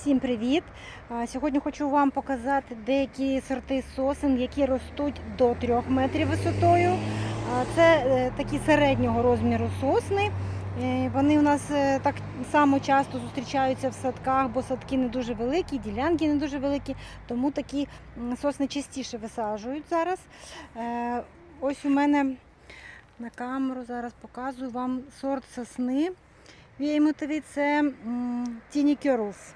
Всім привіт! Сьогодні хочу вам показати деякі сорти сосен, які ростуть до 3 метрів висотою. Це е, такі середнього розміру сосни. Е, Вони у нас е, так само часто зустрічаються в садках, бо садки не дуже великі, ділянки не дуже великі, тому такі сосни частіше висаджують зараз. Ось у мене на камеру зараз показую вам сорт сосни. Вєймотові це Тіні Кьорлс.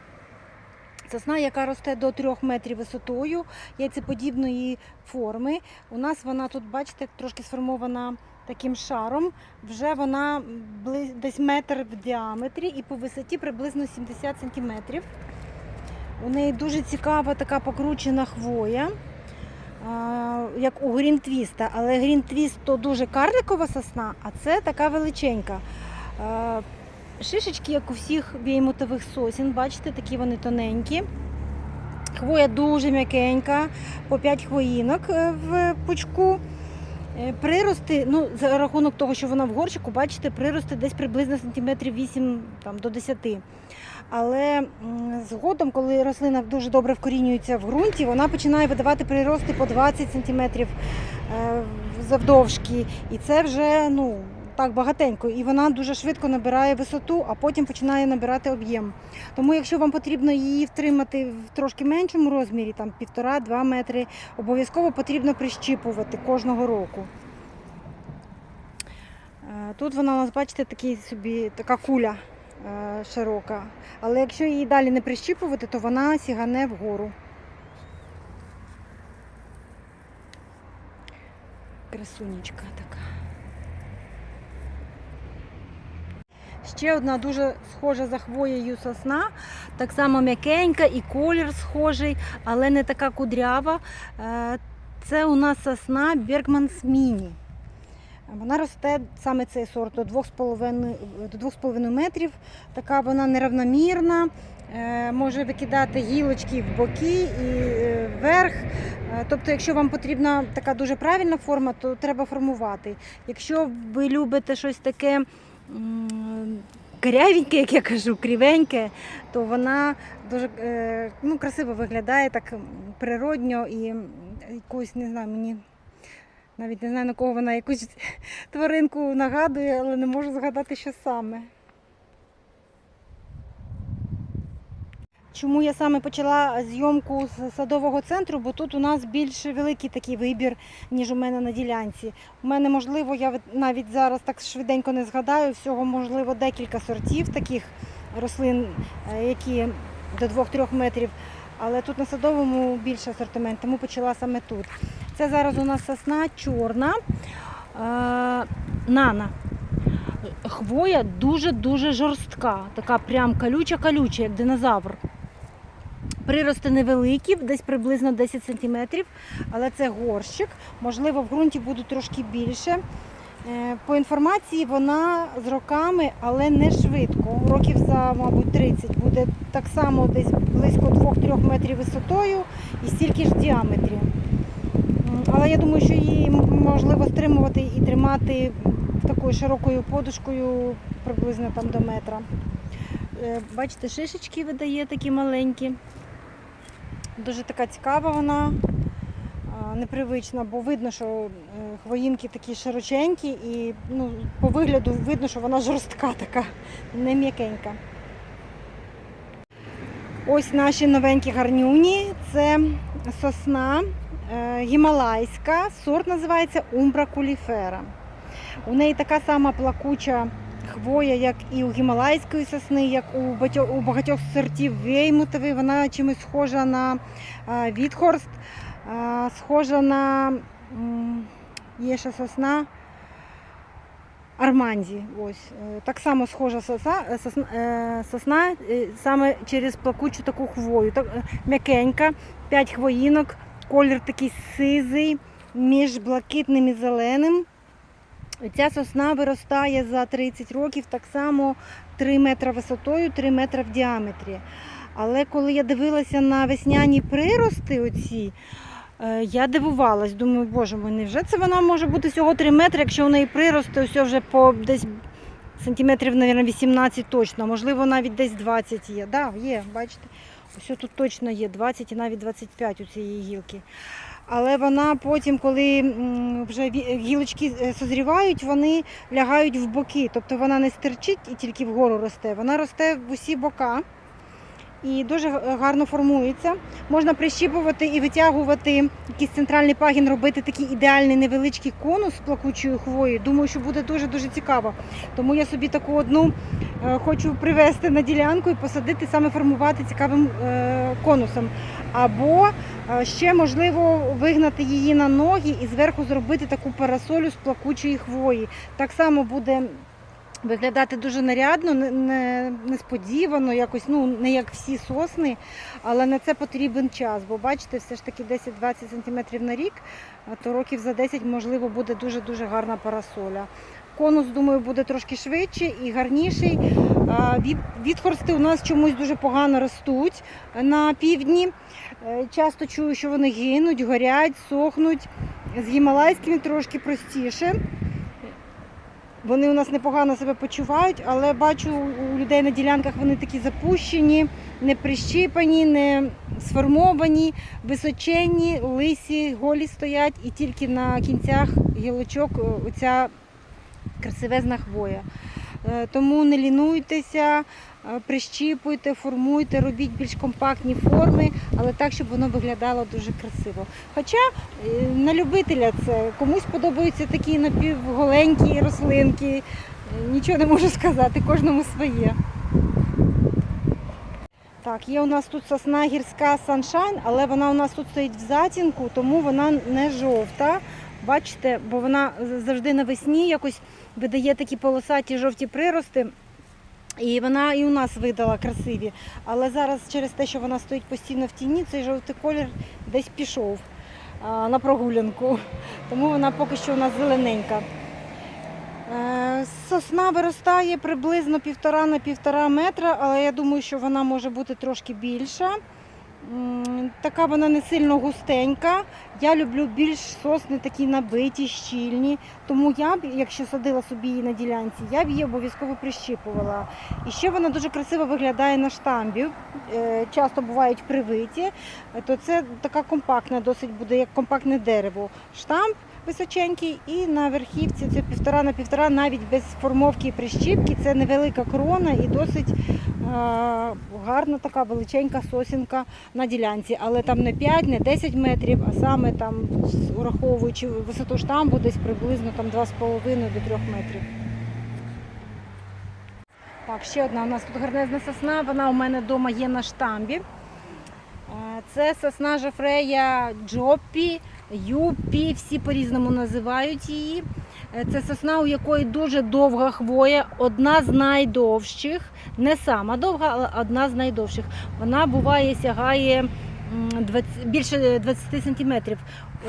Сосна, яка росте до 3 метрів висотою, яйцеподібної форми. У нас вона тут, бачите, трошки сформована таким шаром. Вже вона десь метр в діаметрі і по висоті приблизно 70 сантиметрів. У неї дуже цікава така покручена хвоя, як у грінтвіста. Але грінтвіст то дуже карликова сосна, а це така величенька. Шишечки, як у всіх біймотових сосін, бачите, такі вони тоненькі. Хвоя дуже м'якенька, по 5 хвоїнок е, в пучку. Е, Прирости, ну, за рахунок того, що вона в горщику, бачите, прирости десь приблизно сантиметрів 8 там, до 10. Але згодом, коли рослина дуже добре вкорінюється в ґрунті, вона починає видавати прирости по 20 сантиметрів е, завдовжки. І це вже ну, так багатенько. І вона дуже швидко набирає висоту, а потім починає набирати об'єм. Тому, якщо вам потрібно її втримати в трошки меншому розмірі, там півтора-два метри, обов'язково потрібно прищіпувати кожного року. Е, Тут вона у нас, бачите, такий собі, така куля е, широка. Але якщо її далі не прищіпувати, то вона сігане вгору. Красунечка така. Ще одна дуже схожа за хвоєю сосна, так само м'якенька і колір схожий, але не така кудрява. Е, Це у нас сосна Бергманс Міні. Вона росте саме цей сорт до 2,5 метрів. Така вона неравномірна, е, може викидати гілочки в боки і е, вверх. Тобто, якщо вам потрібна така дуже правильна форма, то треба формувати. Якщо ви любите щось таке м, корявеньке, як я кажу, крівеньке, то вона дуже е, ну, красиво виглядає, так природньо і якусь, не знаю, мені навіть не знаю на кого вона якусь тваринку нагадує, але не можу згадати, що саме. Чому я саме почала зйомку з садового центру, бо тут у нас більш великий такий вибір, ніж у мене на ділянці. У мене, можливо, я навіть зараз так швиденько не згадаю, всього, можливо, декілька сортів таких рослин, е, які до 2-3 метрів. Але тут на садовому більше асортимент, тому почала саме тут. Це зараз у нас сосна чорна, е, нана. Хвоя дуже-дуже жорстка, така прям колюча-колюча, як динозавр. Прирости невеликі, десь приблизно 10 см, але це горщик. Можливо, в ґрунті будуть трошки більше. Е, По інформації, вона з роками, але не швидко. Років за, мабуть, 30 буде так само десь близько 2-3 метрів висотою і стільки ж діаметрі. Але я думаю, що її можливо стримувати і тримати такою широкою подушкою приблизно там до метра. Е, Бачите, шишечки видає такі маленькі. Дуже така цікава вона, непривична, бо видно, що е, хвоїнки такі широченькі і ну, по вигляду видно, що вона жорстка така, не м'якенька. Ось наші новенькі гарнюні. Це сосна е, гімалайська, сорт називається Умбра куліфера. У неї така сама плакуча хвоя, як і у гімалайської сосни, як у багатьох, у багатьох сортів веймутової. Вона чимось схожа на Вітхорст, е, схожа на є ще сосна. Арманзі, ось Е, так само схожа сосна, е, сосна, е, сосна саме через плакучу таку хвою. Так, м'якенька, 5 хвоїнок, колір такий сизий між блакитним і зеленим. Ця сосна виростає за 30 років так само 3 метри висотою, 3 метри в діаметрі. Але коли я дивилася на весняні прирости, оці, е, я дивувалась, думаю, боже мой, невже це вона може бути всього 3 метри, якщо у неї прирости ось вже по десь сантиметрів, мабуть, 18 точно, можливо, навіть десь 20 є. Да, є, бачите. Ось тут точно є 20 і навіть 25 у цієї гілки. Але вона потім, коли вже гілочки е, созрівають, вони лягають в боки. Тобто вона не стирчить і тільки вгору росте, вона росте в усі бока і дуже гарно формується. Можна прищіпувати і витягувати якийсь центральний пагін, робити такий ідеальний невеличкий конус з плакучою хвоєю. Думаю, що буде дуже-дуже цікаво. Тому я собі таку одну е, хочу привезти на ділянку і посадити, саме формувати цікавим е, конусом. Або ще можливо вигнати її на ноги і зверху зробити таку парасолю з плакучої хвої. Так само буде виглядати дуже нарядно, не, не, несподівано, якось, ну, не як всі сосни, але на це потрібен час. Бо бачите, все ж таки 10-20 см на рік, то років за 10, можливо, буде дуже-дуже гарна парасоля. Конус, думаю, буде трошки швидше і гарніший. Відхорсти у нас чомусь дуже погано ростуть на півдні. Е, Часто чую, що вони гинуть, горять, сохнуть. З гімалайськими трошки простіше. Вони у нас непогано себе почувають, але бачу у людей на ділянках вони такі запущені, не прищипані, не сформовані, височенні, лисі, голі стоять, і тільки на кінцях гілочок е, оця красивезна хвоя. Е, Тому не лінуйтеся, е, прищіпуйте, формуйте, робіть більш компактні форми, але так, щоб воно виглядало дуже красиво. Хоча е, на любителя це комусь подобаються такі напівголенькі рослинки. Нічого не можу сказати, кожному своє. Так, є у нас тут сосна гірська Sunshine, але вона у нас тут стоїть в затінку, тому вона не жовта. Бачите, бо вона завжди навесні якось видає такі полосаті жовті прирости. І вона і у нас видала красиві. Але зараз через те, що вона стоїть постійно в тіні, цей жовтий колір десь пішов на прогулянку. Тому вона поки що у нас зелененька. Е, Сосна виростає приблизно півтора на півтора метра, але я думаю, що вона може бути трошки більша. Така вона не сильно густенька. Я люблю більш сосни такі набиті, щільні. Тому я б, якщо садила собі її на ділянці, я б її обов'язково прищіпувала. І ще вона дуже красиво виглядає на штамбі. Е, Часто бувають привиті, то це така компактна, досить буде як компактне дерево. Штамп височенький, і на верхівці це півтора на півтора, навіть без формовки і прищіпки. Це невелика крона і досить е, гарна така величенька сосінка на ділянці. Але там не 5, не 10 метрів, а саме там, ураховуючи висоту штамбу, десь приблизно там 2,5 до 3 метрів. Так, ще одна у нас тут гарнезна сосна, вона у мене вдома є на штамбі. Е, Це сосна Жофрея Джоппі, Юпі, всі по-різному називають її. Е, Це сосна, у якої дуже довга хвоя, одна з найдовших, не сама довга, але одна з найдовших. Вона буває сягає 20, більше 20 сантиметрів.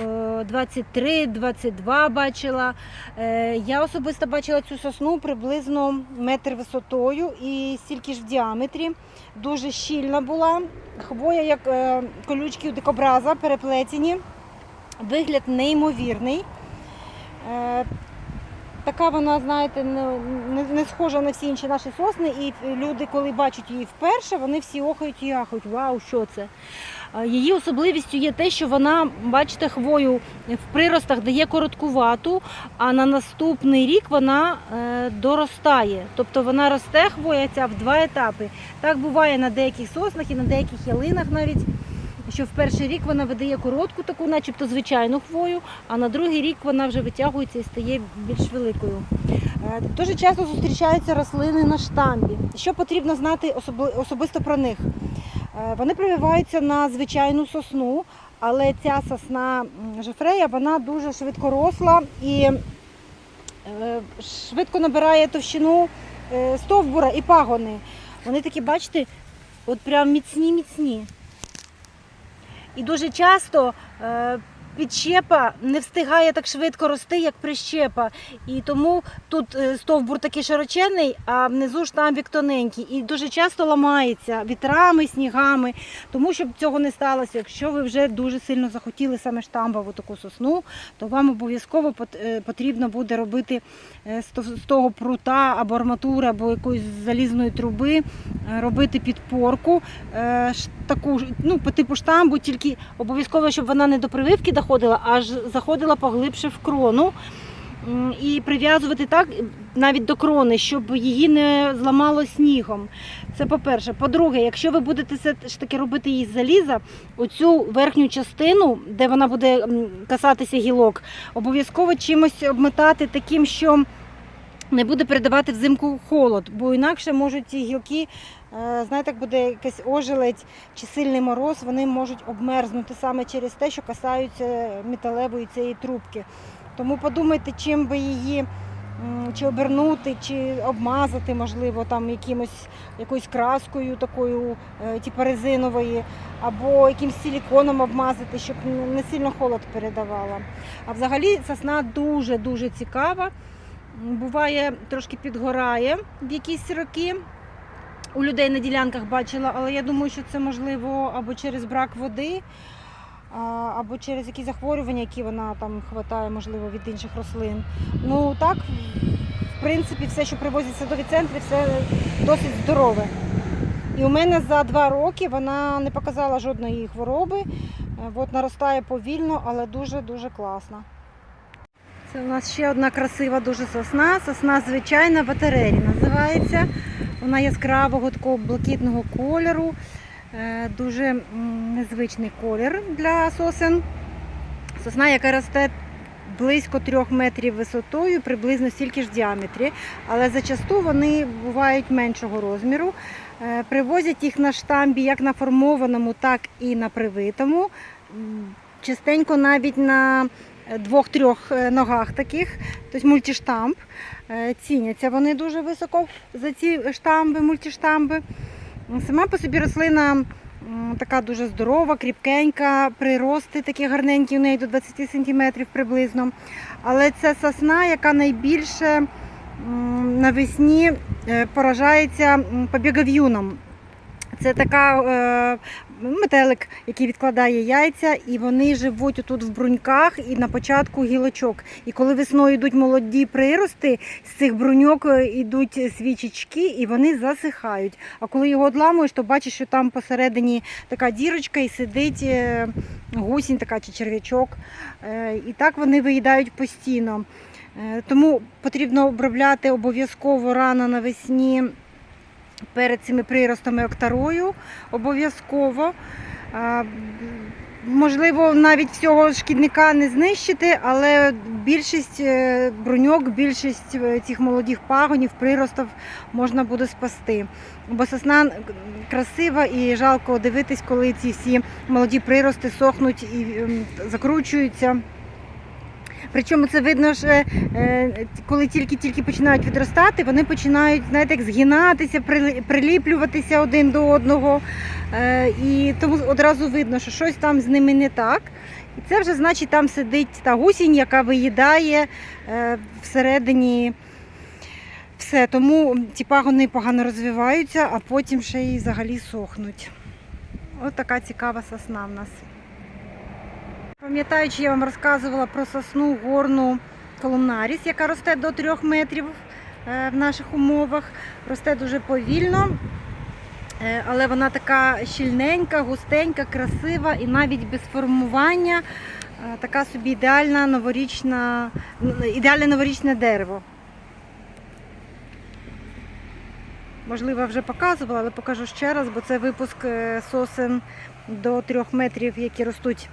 Е, 23-22 бачила. Е, Я особисто бачила цю сосну приблизно метр висотою і стільки ж в діаметрі. Дуже щільна була. Хвоя, як колючки у дикобраза, переплетені. Вигляд неймовірний. Е, Така вона, знаєте, не, схожа на всі інші наші сосни. І люди, коли бачать її вперше, вони всі охають і ахають. Вау, що це? Е, Її особливістю є те, що вона, бачите, хвою в приростах дає короткувату, а на наступний рік вона е, доростає. Тобто вона росте хвоя ця в два етапи. Так буває на деяких соснах і на деяких ялинах навіть. Що в перший рік вона видає коротку таку, начебто звичайну хвою, а на другий рік вона вже витягується і стає більш великою. Е, Дуже часто зустрічаються рослини на штамбі. Що потрібно знати особи- особисто про них? Е, Вони прививаються на звичайну сосну, але ця сосна м, Жофрея вона дуже швидкоросла і е, швидко набирає товщину стовбура і пагони. Вони такі, бачите, от прям міцні-міцні. І дуже часто е, підщепа не встигає так швидко рости, як прищепа. І тому тут е, стовбур такий широчений, а внизу штамбік тоненький. І дуже часто ламається вітрами, снігами. Тому щоб цього не сталося, якщо ви вже дуже сильно захотіли саме штамбову таку сосну, то вам обов'язково е, потрібно буде робити з того прута або арматури, або якоїсь залізної труби, робити підпорку е, таку ну, по типу штамбу, тільки обов'язково, щоб вона не до прививки доходила, аж заходила поглибше в крону. І прив'язувати так навіть до крони, щоб її не зламало снігом. Це по-перше. По-друге, якщо ви будете все ж таки робити її з заліза, оцю верхню частину, де вона буде касатися гілок, обов'язково чимось обметати таким, що не буде передавати взимку холод, бо інакше можуть ці гілки, е, знаєте, як буде якийсь ожеледь чи сильний мороз, вони можуть обмерзнути саме через те, що касаються металевої цієї трубки. Тому подумайте, чим би її чи обернути, чи обмазати, можливо, там якимось якоюсь краскою такою, е, типу резинової, або якимсь силіконом обмазати, щоб не сильно холод передавала. А взагалі сосна дуже-дуже цікава. Буває, трошки підгорає в якісь роки. У людей на ділянках бачила, але я думаю, що це можливо або через брак води, або через якісь захворювання, які вона там хватає, можливо, від інших рослин. Ну так, в принципі, все, що привозять в садові центри, все досить здорове. І у мене за два роки вона не показала жодної хвороби. Е, От наростає повільно, але дуже-дуже класно. Це у нас ще одна красива дуже сосна. Сосна звичайна батарері називається. Вона яскравого такого блакитного кольору. Е, Дуже незвичний колір для сосен. Сосна, яка росте близько трьох метрів висотою, приблизно стільки ж в діаметрі. Але зачасту вони бувають меншого розміру. Е, Привозять їх на штамбі як на формованому, так і на привитому. Частенько навіть на двох-трьох е, ногах таких, тобто мультиштамп. Е, Ціняться вони дуже високо за ці штамби, мультиштамби. Сама по собі рослина така дуже здорова, кріпкенька, прирости такі гарненькі у неї до 20 см приблизно. Але це сосна, яка найбільше навесні е, поражається м, побігов'юном. Це така е, метелик, який відкладає яйця, і вони живуть тут в бруньках і на початку гілочок. І коли весною йдуть молоді прирости, з цих бруньок е, йдуть свічечки і вони засихають. А коли його одламуєш, то бачиш, що там посередині така дірочка і сидить е, гусінь така чи черв'ячок. Е, І так вони виїдають постійно. Тому потрібно обробляти обов'язково рано навесні перед цими приростами октарою. Обов'язково. Можливо, навіть всього шкідника не знищити, але більшість е, бруньок, більшість е, цих молодих пагонів, приростів можна буде спасти. Бо сосна красива і жалко дивитись, коли ці всі молоді прирости сохнуть і закручуються. Причому це видно, що е, коли тільки-тільки починають відростати, вони починають, знаєте, як згинатися, приліплюватися один до одного. Е, І тому одразу видно, що щось там з ними не так. І це вже значить, там сидить та гусінь, яка виїдає е, всередині все. Тому ці пагони погано розвиваються, а потім ще й взагалі сохнуть. Ось така цікава сосна в нас. Пам'ятаючи, я вам розказувала про сосну горну колумнаріс, яка росте до 3 метрів е, в наших умовах. Росте дуже повільно, е, але вона така щільненька, густенька, красива і навіть без формування е, така собі ідеальна новорічна, ідеальне новорічне дерево. Можливо, вже показувала, але покажу ще раз, бо це випуск сосен до 3 метрів, які ростуть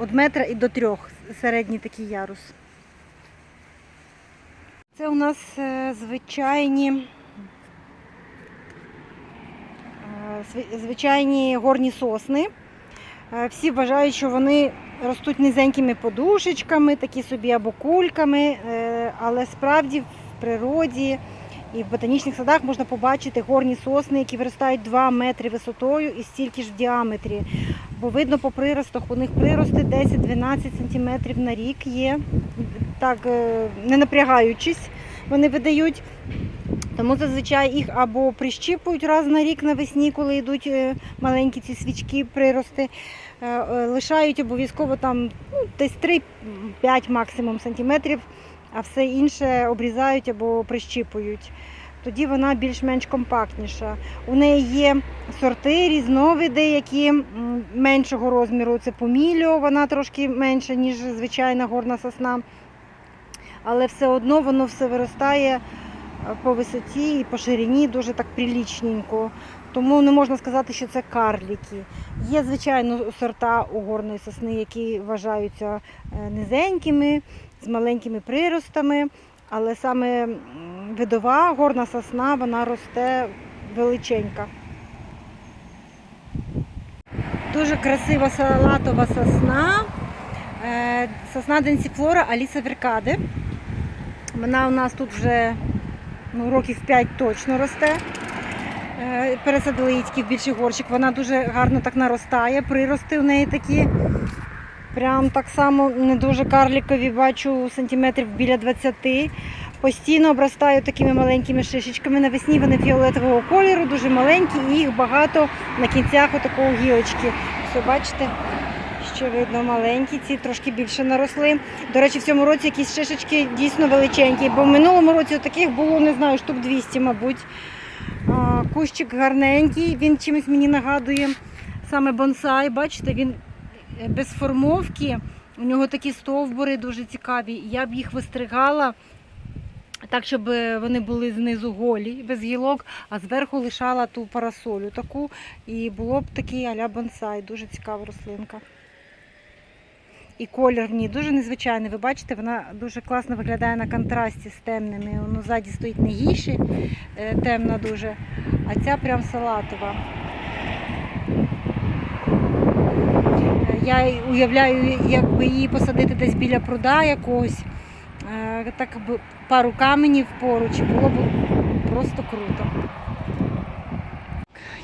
від метра і до трьох середній такий ярус. Це у нас е, звичайні, е, звичайні горні сосни. Е, Всі вважають, що вони ростуть низенькими подушечками, такі собі або кульками, але справді в природі І в ботанічних садах можна побачити горні сосни, які виростають 2 метри висотою і стільки ж в діаметрі. Бо видно по приростах, у них прирости 10-12 см на рік є, так е, не напрягаючись, вони видають. Тому зазвичай їх або прищіпують раз на рік навесні, коли йдуть е, маленькі ці свічки, прирости. Е, Лишають обов'язково там ну, десь 3-5 максимум сантиметрів, а все інше обрізають або прищіпують. Тоді вона більш-менш компактніша. У неї є сорти, різновиди, які меншого розміру. Це поміліо, вона трошки менша, ніж звичайна горна сосна. Але все одно воно все виростає е, по висоті і по ширині дуже так прилічненько. Тому не можна сказати, що це карліки. Є, звичайно, сорта угорної сосни, які вважаються е, низенькими, з маленькими приростами, але саме видова горна сосна вона росте величенька. Дуже красива салатова сосна. Е, Сосна Денсіфлора Аліса Веркаде. Вона у нас тут вже ну, років 5 точно росте. Е, Пересадили її тільки в більший горщик. Вона дуже гарно так наростає. Прирости в неї такі. Прям так само не дуже карлікові, бачу сантиметрів біля 20. Постійно обростають такими маленькими шишечками. Навесні вони фіолетового кольору, дуже маленькі, і їх багато на кінцях отакого гілочки. Все, бачите? Що видно, маленькі, ці трошки більше наросли. До речі, в цьому році якісь шишечки дійсно величенькі, бо в минулому році таких було, не знаю, штук 200, мабуть. Кущик гарненький, він чимось мені нагадує саме бонсай. Бачите, він без формовки. У нього такі стовбури дуже цікаві. Я б їх вистригала так, щоб е, вони були знизу голі, без гілок, а зверху лишала ту парасолю таку. І було б такий а-ля бонсай. Дуже цікава рослинка. І колір в ній дуже незвичайний. Ви бачите, вона дуже класно виглядає на контрасті з темними. Воно ззаді стоїть не гірше, е, темна дуже, а ця прям салатова. Я уявляю, якби її посадити десь біля пруда якогось, е, так би пару каменів поруч, було б просто круто.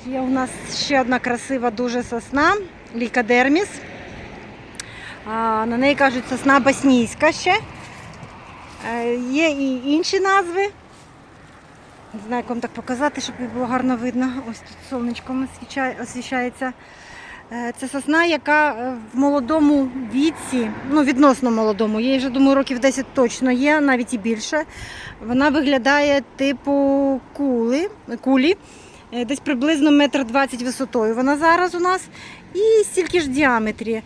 Є у нас ще одна красива дуже сосна, лікадерміс. На неї кажуть сосна боснійська ще. Е, Є і інші назви. Не знаю, як вам так показати, щоб було гарно видно. Ось тут освічає- освіщається. Це сосна, яка е, в молодому віці, ну відносно молодому, їй вже думаю, років 10 точно є, навіть і більше. Вона виглядає типу кули, кулі, е, десь приблизно метр двадцять висотою. Вона зараз у нас і стільки ж діаметрі.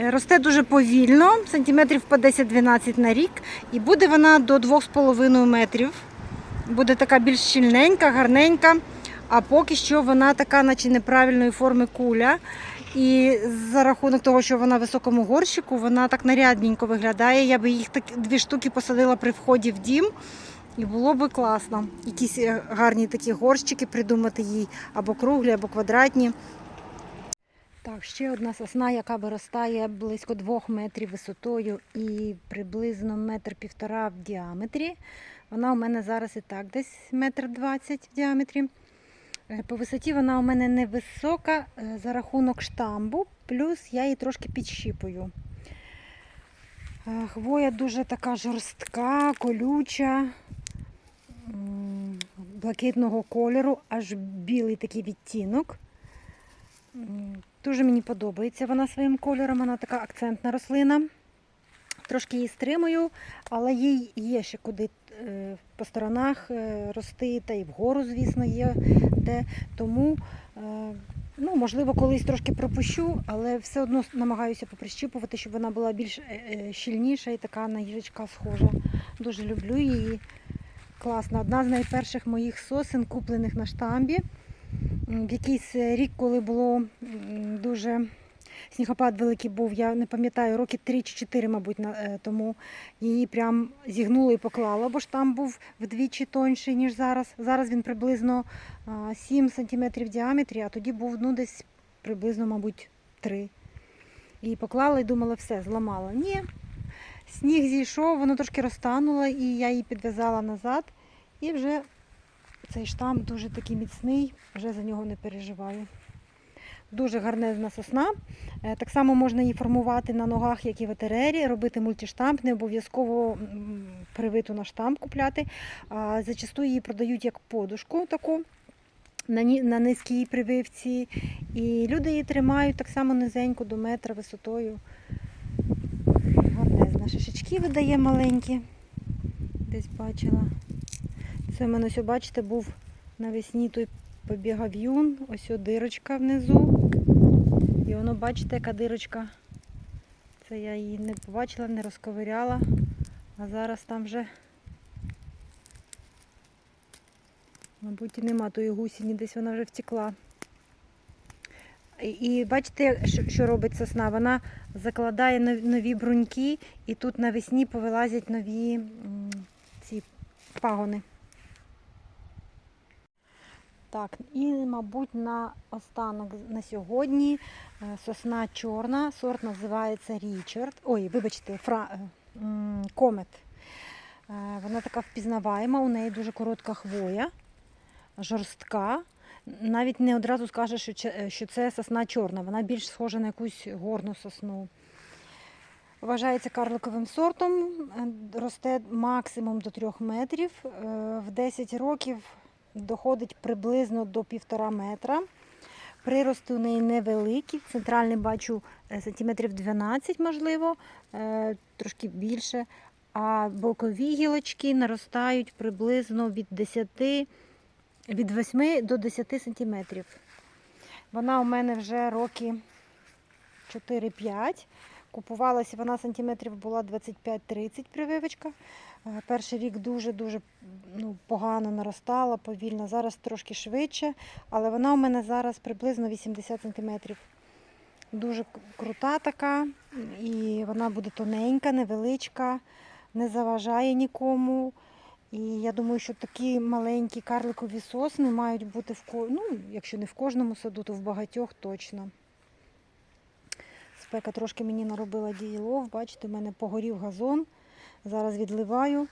Е, Росте дуже повільно, сантиметрів по 10-12 на рік, і буде вона до 2,5 метрів. Буде така більш щільненька, гарненька. А поки що вона така, наче неправильної форми куля. І за рахунок того, що вона в високому горщику, вона так нарядненько виглядає. Я би їх так дві штуки посадила при вході в дім. І було би класно. Якісь е, гарні такі горщики придумати їй або круглі, або квадратні. Так, ще одна сосна, яка виростає близько двох метрів висотою і приблизно метр півтора в діаметрі. Вона у мене зараз і так десь метр двадцять в діаметрі. Е, По висоті вона у мене невисока е, за рахунок штамбу, плюс я її трошки підщіпую. Е, Хвоя дуже така жорстка, колюча, блакитного кольору, аж білий такий відтінок. Дуже мені подобається вона своїм кольором, вона така акцентна рослина. Трошки її стримую, але їй є ще куди по сторонах е, рости, та і вгору, звісно, є де. Тому, е, ну, можливо, колись трошки пропущу, але все одно намагаюся поприщіпувати, щоб вона була більш е, е, щільніша і така на їжачка схожа. Дуже люблю її. Класна. Одна з найперших моїх сосен, куплених на штамбі. В якийсь е, рік, коли було дуже снігопад великий був, я не пам'ятаю, роки 3 чи 4, мабуть, е, тому її прям зігнуло і поклала, бо ж там був вдвічі тонший, ніж зараз. Зараз він приблизно а, 7 см в діаметрі, а тоді був ну, десь приблизно, мабуть, 3. І поклала і думала, все, зламала. Ні. Сніг зійшов, воно трошки розтануло, і я її підв'язала назад і вже Цей штамп дуже такий міцний, вже за нього не переживаю. Дуже гарнезна сосна. Е, Так само можна її формувати на ногах, як і в етерері, робити мультиштамп, не обов'язково привиту на штамп купляти. Зачасту її продають як подушку таку на низькій прививці. І люди її тримають так само низенько до метра висотою. Гарнезна. Шишечки видає маленькі. Десь бачила. Це в мене ось, бачите, був навесні той побігав юн, ось о дирочка внизу. І воно, бачите, яка дирочка. Це я її не побачила, не розковиряла. А зараз там вже, мабуть, і нема тої гусіні, десь вона вже втекла. І, бачите, що, що робить сосна? Вона закладає нові бруньки, і тут навесні повилазять нові ці пагони. Так, і, мабуть, на останок на сьогодні е, сосна чорна, сорт називається Річард. Ой, вибачте, фра... е, комет. Е, Вона така впізнаваєма, у неї дуже коротка хвоя, жорстка. Навіть не одразу скажеш, що це- сосна чорна, вона більш схожа на якусь горну сосну. Вважається карликовим сортом, росте максимум до 3 метрів. В 10 років доходить приблизно до півтора метра. Прирости у неї невеликі. Центральний бачу е, сантиметрів 12, можливо, е, трошки більше. А бокові гілочки наростають приблизно від 10, від 8 до 10 сантиметрів. Вона у мене вже роки 4-5. Купувалася вона сантиметрів була 25-30 прививочка. Перший рік дуже-дуже ну, погано наростала, повільно. Зараз трошки швидше, але вона у мене зараз приблизно 80 сантиметрів. Дуже крута така, і вона буде тоненька, невеличка, не заважає нікому. І я думаю, що такі маленькі карликові сосни мають бути в ну, якщо не в кожному саду, то в багатьох точно. Спека трошки мені наробила дієлов. Бачите, в мене погорів газон. Зараз відливаю,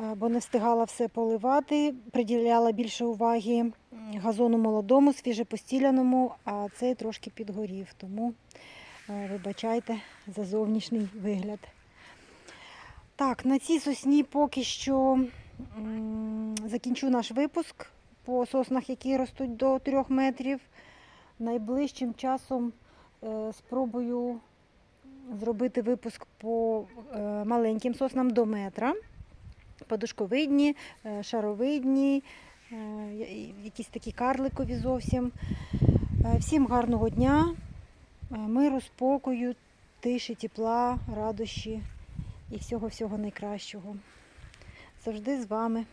е, бо не встигала все поливати. Приділяла більше уваги газону молодому, свіжепостіляному, а цей трошки підгорів. Тому е, вибачайте за зовнішній вигляд. Так, на цій сосні поки що закінчу наш випуск по соснах, які ростуть до 3 метрів. Найближчим часом е, спробую зробити випуск по е, маленьким соснам до метра. Подушковидні, е, шаровидні, е, якісь такі карликові зовсім. Всім гарного дня, миру, спокою, тиші, тепла, радощі і всього-всього найкращого. Завжди з вами.